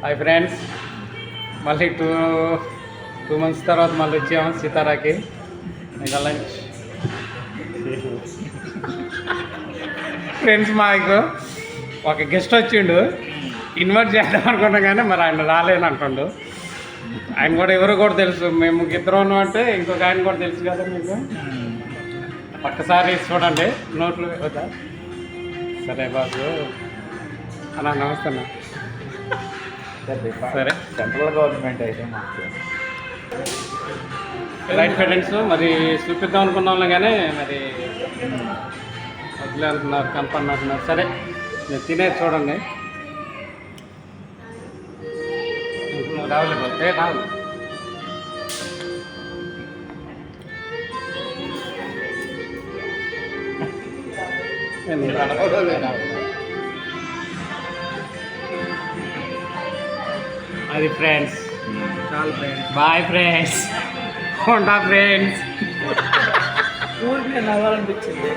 Hi friends మళ్ళీ two two months తర్వాత మళ్ళీ వచ్చాము సీతారాకి. ఇంకా లంచ్ ఫ్రెండ్స్ మాకు ఒక గెస్ట్ వచ్చిండు. ఇన్వైట్ చేద్దాం అనుకున్నా కానీ మరి ఆయన రాలేని అంటుండు. ఆయన కూడా ఎవరు కూడా తెలుసు. మేము ఇద్దరు ఉన్నాం అంటే ఇంకొక ఆయన కూడా తెలుసు కదా మీకు? ఒక్కసారి చూడండి. నోట్లు సరే బాబు. అలా నమస్తే సరే సెంట్రల్ గవర్నమెంట్ అయితే మాకు. రైట్ ఫ్రెండ్స్ మరి చూపిద్దాం అనుకున్నాం కానీ మరి వదిలే అంటున్నారు కనపడిన అంటున్నారు. సరే మీరు తినేది చూడండి. నువ్వు రావులే బాబు. ఏ రావు ఏ, నువ్వు అది ఫ్రెండ్స్ చాలా ఫ్రెండ్స్ బాయ్ ఫ్రెండ్స్ ఉంటా ఫ్రెండ్స్ ఊరికి నవ్వాలనిపించింది.